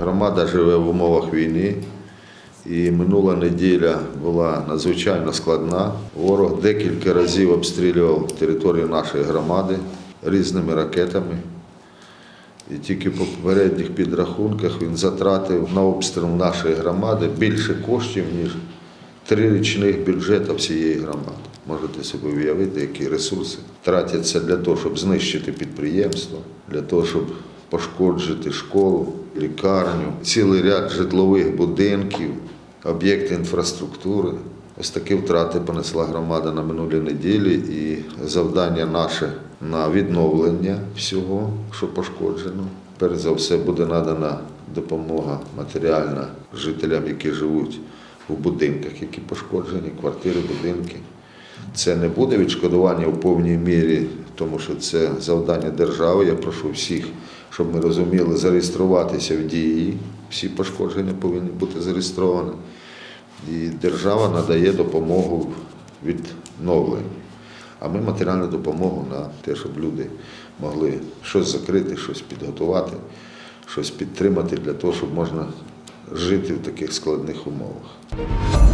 Громада живе в умовах війни, і минула неділя була надзвичайно складна. Ворог декілька разів обстрілював територію нашої громади різними ракетами. І тільки по попередніх підрахунках він затратив на обстріл нашої громади більше коштів, ніж три річних бюджета всієї громади. Можете собі уявити, які ресурси тратяться для того, щоб знищити підприємство, для того, щоб пошкоджити школу, лікарню, цілий ряд житлових будинків, об'єкти інфраструктури. Ось такі втрати понесла громада на минулій неділі, і завдання наше на відновлення всього, що пошкоджено. Перш за все буде надана допомога матеріальна жителям, які живуть у будинках, які пошкоджені, квартири, будинки. Це не буде відшкодування в повній мірі, тому що це завдання держави. Я прошу всіх, щоб ми розуміли, зареєструватися в дії. Всі пошкодження повинні бути зареєстровані. І держава надає допомогу в відновленні. А ми матеріальну допомогу на те, щоб люди могли щось закрити, щось підготувати, щось підтримати для того, щоб можна жити в таких складних умовах.